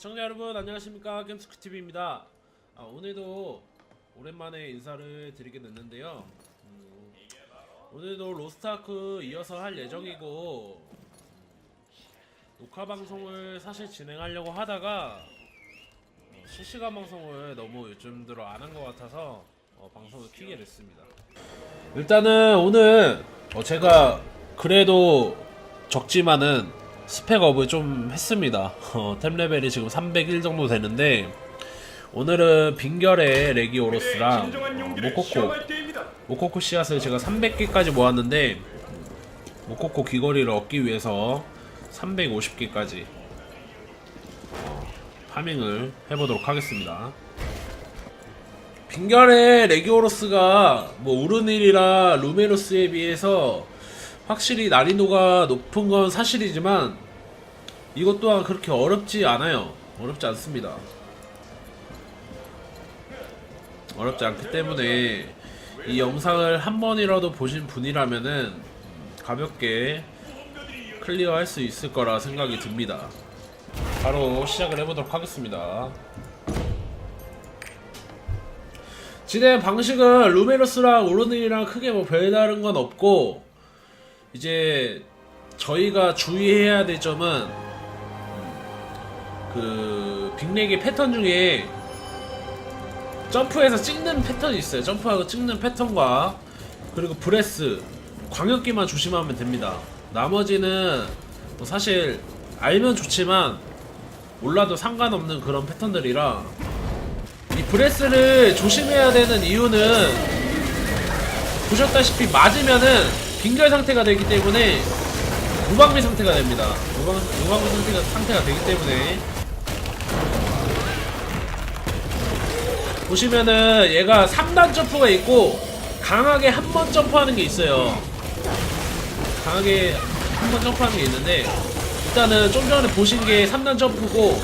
시청자 여러분 안녕하십니까? gem스크TV입니다. 아, 오늘도 오랜만에 인사를 드리게 됐는데요. 음, 오늘도 로스트아크 이어서 할 예정이고 음, 녹화 방송을 사실 진행하려고 하다가 어, 실시간 방송을 너무 요즘 들어 안 한 것 같아서 어, 방송을 키게 됐습니다. 일단은 오늘 어, 제가 그래도 적지만은 스펙업을 좀 했습니다. 어, 템 레벨이 지금 301 정도 되는데 오늘은 빙결의 레기오로스랑 어, 모코코 모코코 씨앗을 제가 300개까지 모았는데 모코코 귀걸이를 얻기 위해서 350개까지 어, 파밍을 해보도록 하겠습니다. 빙결의 레기오로스가 뭐 우르닐이라 루메로스에 비해서 확실히 난이도가 높은 건 사실이지만 이것 또한 그렇게 어렵지 않아요. 어렵지 않습니다. 어렵지 않기 때문에 이 영상을 한 번이라도 보신 분이라면은 가볍게 클리어할 수 있을 거라 생각이 듭니다. 바로 시작을 해보도록 하겠습니다. 진행 방식은 루메로스랑 오르닐이랑 크게 뭐 별다른 건 없고 이제 저희가 주의해야 될 점은 그 빅렉의 패턴 중에 점프해서 찍는 패턴이 있어요. 점프하고 찍는 패턴과 그리고 브레스, 광역기만 조심하면 됩니다. 나머지는 뭐 사실 알면 좋지만 몰라도 상관없는 그런 패턴들이라 이 브레스를 조심해야 되는 이유는 보셨다시피 맞으면은 빙결 상태가 되기 때문에 무방비 상태가 됩니다. 무방, 무방비 상태가, 상태가 되기 때문에 보시면은 얘가 3단 점프가 있고 강하게 한 번 점프하는 게 있어요. 강하게 한 번 점프하는 게 있는데 일단은 좀 전에 보신 게 3단 점프고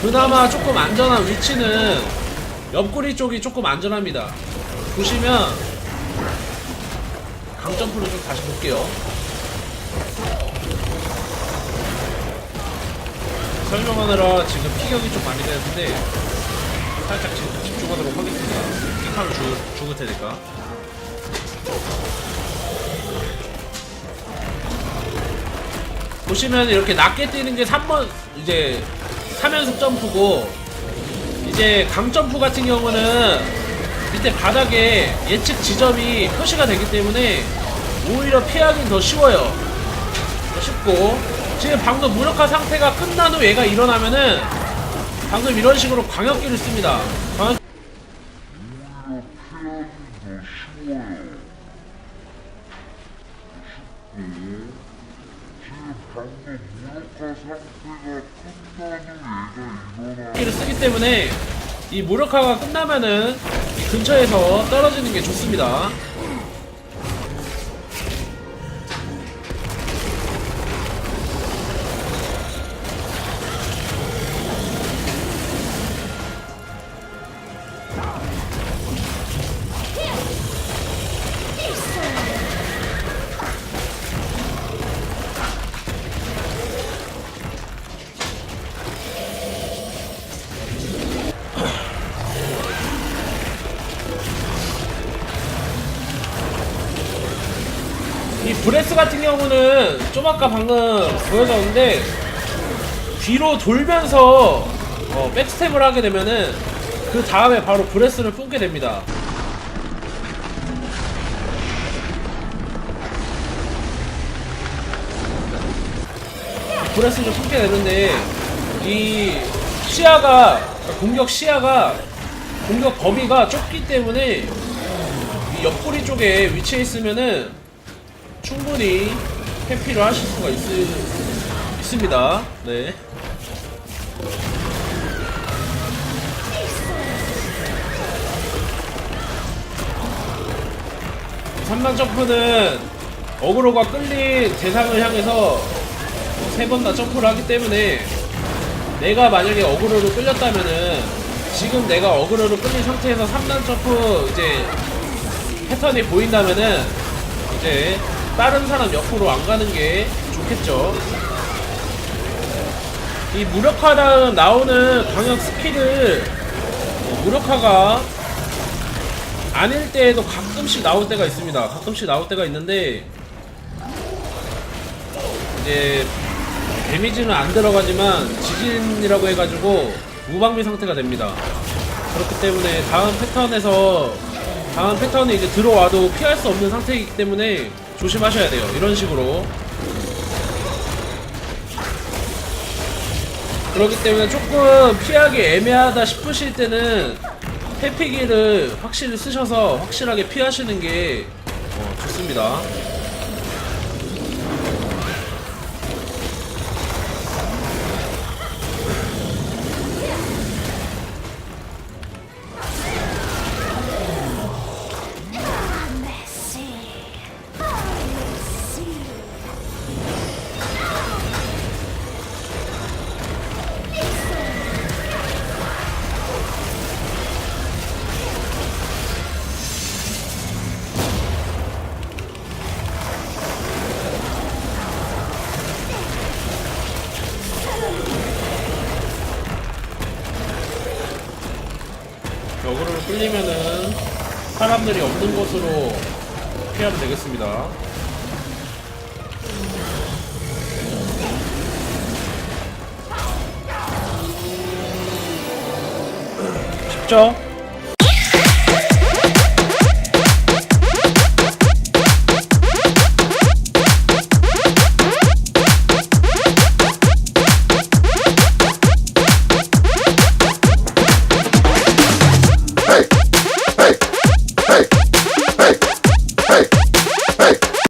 그나마 조금 안전한 위치는 옆구리 쪽이 조금 안전합니다. 보시면 강점프를 좀 다시 볼게요. 설명하느라 지금 피격이 좀 많이 되는데 살짝 지금 집중하도록 하겠습니다. 킥하면 죽, 죽을 테니까. 보시면 이렇게 낮게 뛰는 게 3번 이제 3연속 점프고 이제 강점프 같은 경우는 밑에 바닥에 예측 지점이 표시가 되기 때문에 오히려 피하기는 더 쉬워요. 더 쉽고. 지금 방금 무력화 상태가 끝난 후 얘가 일어나면은 방금 이런 식으로 광역기를 씁니다. 광역 기를 쓰기 때문에 이 무력화가 끝나면은 이 근처에서 떨어지는 게 좋습니다 브레스 같은 경우는 좀 아까 방금 보여줬는데 뒤로 돌면서 어, 백스텝을 하게 되면은 그 다음에 바로 브레스를 뿜게 됩니다. 브레스를 뿜게 되는데 이 시야가 공격 시야가 공격 범위가 좁기 때문에 이 옆구리 쪽에 위치해 있으면은 충분히 회피를 하실 수가 있, 있습니다. 네. 삼단 점프는 어그로가 끌린 대상을 향해서 세 번 다 점프를 하기 때문에 내가 만약에 어그로로 끌렸다면은 지금 내가 어그로를 끌린 상태에서 3단 점프 이제 패턴이 보인다면은 이제 다른 사람 옆으로 안 가는 게 좋겠죠. 이 무력화 다음 나오는 광역 스킬을 어, 무력화가 아닐 때에도 가끔씩 나올 때가 있습니다. 가끔씩 나올 때가 있는데 이제 데미지는 안 들어가지만 지진이라고 해가지고 무방비 상태가 됩니다. 그렇기 때문에 다음 패턴에서 다음 패턴이 이제 들어와도 피할 수 없는 상태이기 때문에 조심하셔야 돼요. 이런 식으로. 그렇기 때문에 조금 피하기 애매하다 싶으실 때는 회피기를 확실히 쓰셔서 확실하게 피하시는 게 어, 좋습니다. 끌리면은 사람들이 없는 곳으로 피하면 되겠습니다. 쉽죠?